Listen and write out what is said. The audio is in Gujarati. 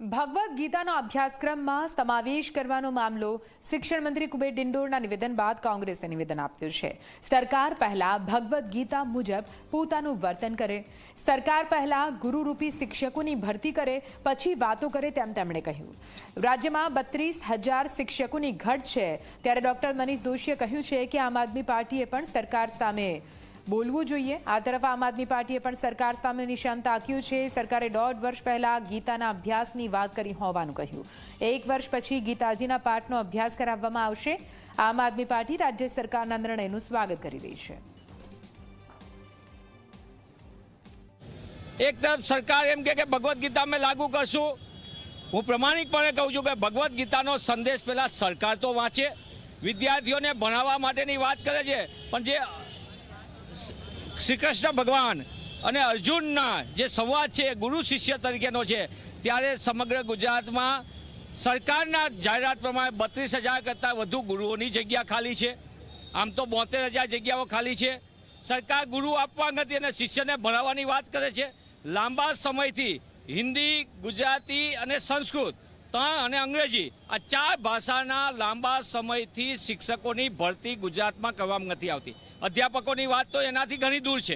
ભગવદ્ ગીતાનો અભ્યાસક્રમમાં સમાવેશ કરવાનો મામલો શિક્ષણ મંત્રી કુબેર ડિંડોરના નિવેદન બાદ કોંગ્રેસે નિવેદન આપ્યું છે. સરકાર પહેલા ભગવદ્ ગીતા મુજબ પોતાનું વર્તન કરે. સરકાર પહેલા ગુરુરૂપી શિક્ષકોની ભરતી કરે, પછી વાતો કરે તેમ તેમણે કહ્યું. રાજ્યમાં બત્રીસ હજાર શિક્ષકોની ઘટ છે. ત્યારે ડોક્ટર મનીષ દોશીએ કહ્યું છે કે આમ આદમી પાર્ટીએ પણ સરકાર સામે બોલવું જોઈએ. આ તરફ આમ આદમી પાર્ટીએ પણ સરકાર સામે નિશાન તાક્યું છે. સરકારે દોઢ વર્ષ પહેલા ગીતાના અભ્યાસની વાત કરી હોવાનું કહ્યું. એક વર્ષ પછી ગીતાજીના પાઠનો અભ્યાસ કરાવવામાં આવશે. આમ આદમી પાર્ટી રાજ્ય સરકારના નિર્ણયનું સ્વાગત કરી રહી છે. એક તરફ સરકાર એમ કે ભગવદ્ ગીતા અમે લાગુ કરશું. હું પ્રમાણિકપણે કહું છું કે ભગવદ્ ગીતાનો સંદેશ પહેલાં સરકાર તો વાંચે. વિદ્યાર્થીઓને ભણાવવા માટેની વાત કરે છે. પણ જે શ્રી કૃષ્ણ ભગવાન અને અર્જુનના જે સંવાદ છે ગુરુ શિષ્ય તરીકેનો છે, ત્યારે સમગ્ર ગુજરાતમાં સરકારના જાહેરાત પ્રમાણે બત્રીસ હજાર કરતાં વધુ ગુરુઓની જગ્યા ખાલી છે. આમ તો બોતેર હજાર જગ્યાઓ ખાલી છે. સરકાર ગુરુ આપવા નથી અને શિષ્યને ભણાવવાની વાત કરે છે. લાંબા સમયથી હિન્દી, ગુજરાતી અને સંસ્કૃત અને અંગ્રેજી આ ચાર ભાષાના લાંબા સમયથી શિક્ષકોની ભરતી ગુજરાતમાં કરવામાં નથી આવતી. અધ્યાપકોની વાત તો એનાથી ઘણી દૂર છે.